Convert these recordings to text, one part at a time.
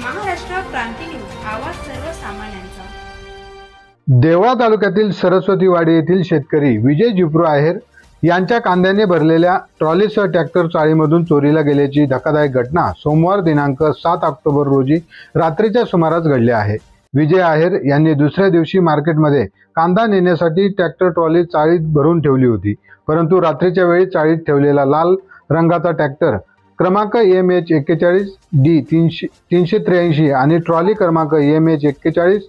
क्रांती news आवाज सर्वसामान्यांचा. देवळा तालुक्यातील सरस्वतीवाडी येथील शेतकरी विजय जिप्रो आहेर यांच्या कांद्याने भरलेल्या ट्रॉलीसह ट्रॅक्टर चाळीमधून चोरीला गेल्याची धक्कादायक घटना सोमवार दिनांक सात ऑक्टोबर रोजी रात्रीच्या सुमारास घडली आहे. विजय आहेर यांनी दुसऱ्या दिवशी मार्केटमध्ये कांदा नेण्यासाठी ट्रॅक्टर ट्रॉली चाळीत भरून ठेवली होती परंतु रात्रीच्या वेळी चाळीत ठेवलेला लाल रंगाचा ट्रॅक्टर क्रमांक एम एच एक्केचाळीस डी तीनशे तीनशे त्र्याऐंशी आणि ट्रॉली क्रमांक एम एच एक्केचाळीस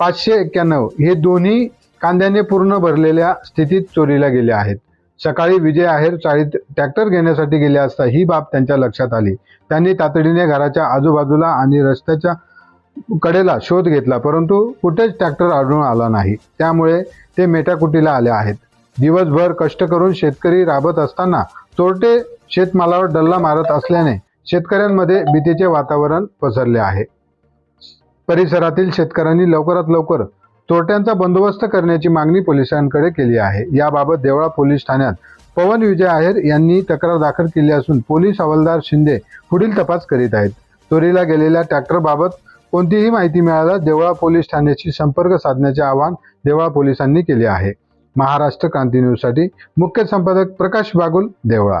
पाचशे एक्क्याण्णव हे दोन्ही कांद्याने पूर्ण भरलेल्या स्थितीत चोरीला गेले आहेत. सकाळी विजय आहेर चाळीत ट्रॅक्टर घेण्यासाठी गेले असता ही बाब त्यांच्या लक्षात आली. त्यांनी तातडीने घराच्या आजूबाजूला आणि रस्त्याच्या कडेला शोध घेतला परंतु कुठेच ट्रॅक्टर आढळून आला नाही. त्यामुळे ते मेटाकुटीला आले आहेत. दिवसभर कष्ट करून शेतकरी राबत असताना चोरटे शेतमालावर डल्ला मारत असल्याने शेतकऱ्यांमध्ये भीतीचे वातावरण पसरले आहे. परिसरातील शेतकऱ्यांनी लवकरात लवकर चोरट्यांचा बंदोबस्त करण्याची मागणी पोलिसांकडे केली आहे. याबाबत देवळा पोलीस ठाण्यात पवन विजय आहेर यांनी तक्रार दाखल केली असून पोलीस हवालदार शिंदे पुढील तपास करीत आहेत. चोरीला गेलेल्या ट्रॅक्टरबाबत कोणतीही माहिती मिळाल्यास देवळा पोलीस ठाण्याशी संपर्क साधण्याचे आवाहन देवळा पोलिसांनी केले आहे. महाराष्ट्र क्रांती न्यूजसाठी मुख्य संपादक प्रकाश बागुल देवळा.